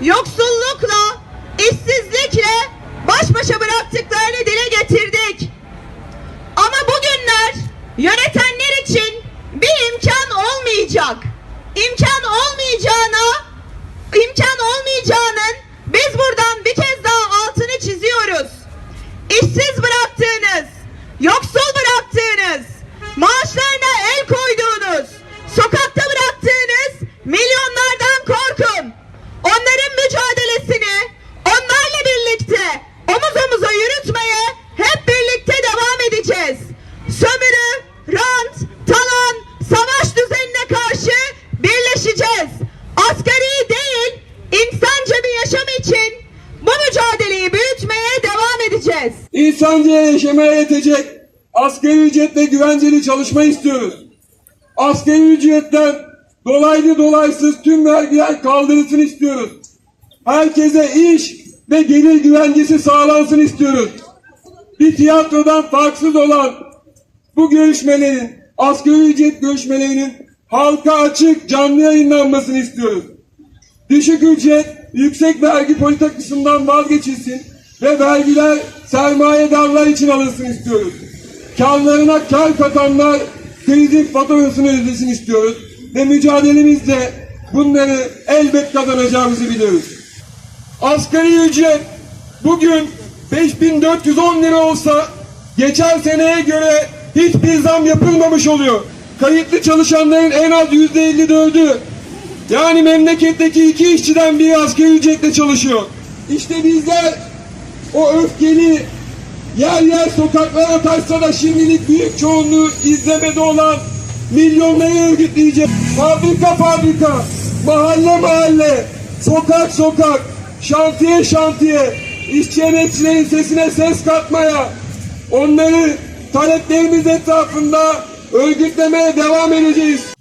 Yoksulluk insanca yaşamaya yetecek asgari ücretle güvenceli çalışma istiyoruz. Asgari ücretten dolaylı dolaysız tüm vergiler kaldırılsın istiyoruz. Herkese iş ve gelir güvencesi sağlansın istiyoruz. Bir tiyatrodan farksız olan bu görüşmelerin, asgari ücret görüşmelerinin halka açık canlı yayınlanmasını istiyoruz. Düşük ücret, yüksek vergi politikasından vazgeçilsin ve vergiler sermayedarlar için alınsın istiyoruz. Karlarına kar katanlar krizin faturasını ödesin istiyoruz ve mücadelemizde bunları elbet kazanacağımızı biliyoruz. Asgari ücret bugün 5410 lira olsa geçen seneye göre hiçbir zam yapılmamış oluyor. Kayıtlı çalışanların en az %54'ü yani memleketteki iki işçiden biri asgari ücretle çalışıyor. İşte bizler o öfkeli yer yer sokaklara taşsa da şimdilik büyük çoğunluğu izlemede olan milyonları örgütleyecek. Fabrika fabrika, mahalle mahalle, sokak sokak, şantiye şantiye, işçi emekçilerin sesine ses katmaya, onları taleplerimiz etrafında örgütlemeye devam edeceğiz.